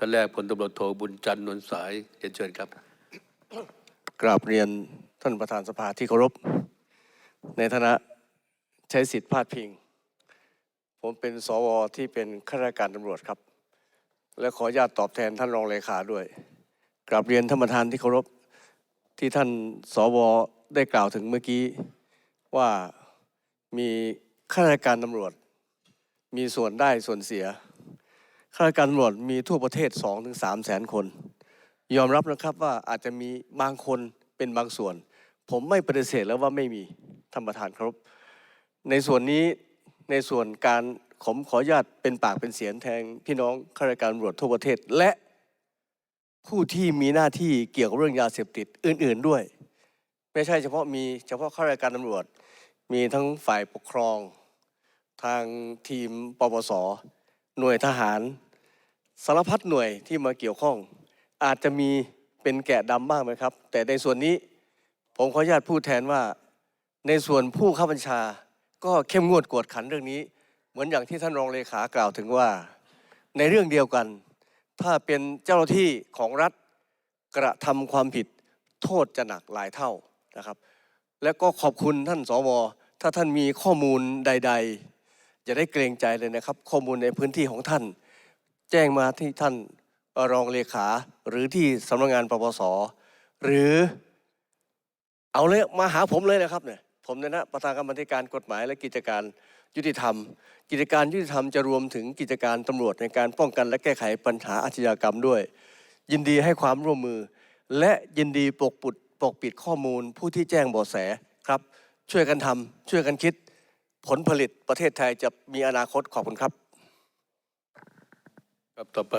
ท่านแรกพลตำรวจโทบุญจันทร์นนสายเรียนเชิญครับกราบเรียนท่านประธานสภาที่เคารพ ในฐานะใช้สิทธิ์พาดพิง ผมเป็นสวที่เป็นข้าราชการตำรวจครับ และขออนุญาตตอบแทนท่านรองเลขาด้วย กราบเรียนท่านประธานที่เคารพที่ท่านสวได้กล่าวถึงเมื่อกี้ว่ามีข้าราชการตำรวจ มีส่วนได้ส่วนเสีย ข้าราชการตำรวจมีทั่วประเทศ2-3ถึง3แสนคน ยอมรับนะครับว่าอาจจะมีบางคนเป็นบางส่วน ผมไม่ปฏิเสธแล้วว่าไม่มีท่านประธานครับ ในส่วนนี้ในส่วนการผมขออนุญาตเป็นปากเป็นเสียงแทนพี่น้องข้าราชการตำรวจทั่วประเทศ และผู้ที่มีหน้าที่เกี่ยวกับเรื่องยาเสพติดอื่น ๆด้วย ไม่ใช่เฉพาะมีเฉพาะข้าราชการตำรวจ มีทั้งฝ่ายปกครอง ทางทีมปปส หน่วยทหาร สารพัดหน่วยที่มาเกี่ยวข้อง อาจจะมีเป็นแกะดำบ้างไหมครับ แต่ในส่วนนี้ผมขออนุญาตพูดแทนว่า ในส่วนผู้ข้าบัญชา ก็เข้มงวดกวดขันเรื่องนี้ เหมือนอย่างที่ท่านรองเลขากล่าวถึงว่า ในเรื่องเดียวกัน ถ้าเป็นเจ้าหน้าที่ของรัฐกระทำความผิดโทษจะหนักหลายเท่านะครับ และก็ขอบคุณท่านสวถ้าท่านมีข้อมูลใด ๆ จะได้เกรงใจเลยนะครับ ข้อมูลในพื้นที่ของท่าน แจ้งมาที่ท่านรองเลขา หรือที่สำนักงานปปสหรือ เอาเลยมาหาผมเลยนะครับเนี่ยผมในฐานะประธานกรรมธิการกฎหมายและกิจการยุติธรรม กิจการยุติธรรมจะรวมถึงกิจการตำรวจในการป้องกันและแก้ไขปัญหาอาชญากรรมด้วย ยินดีให้ความร่วมมือ และยินดีปกปิดปกปิดข้อมูลผู้ที่แจ้งเบาะแสครับ ช่วยกันทำช่วยกันคิด ผลผลิตประเทศไทยจะมีอนาคตขอบคุณครับ ครับต่อไป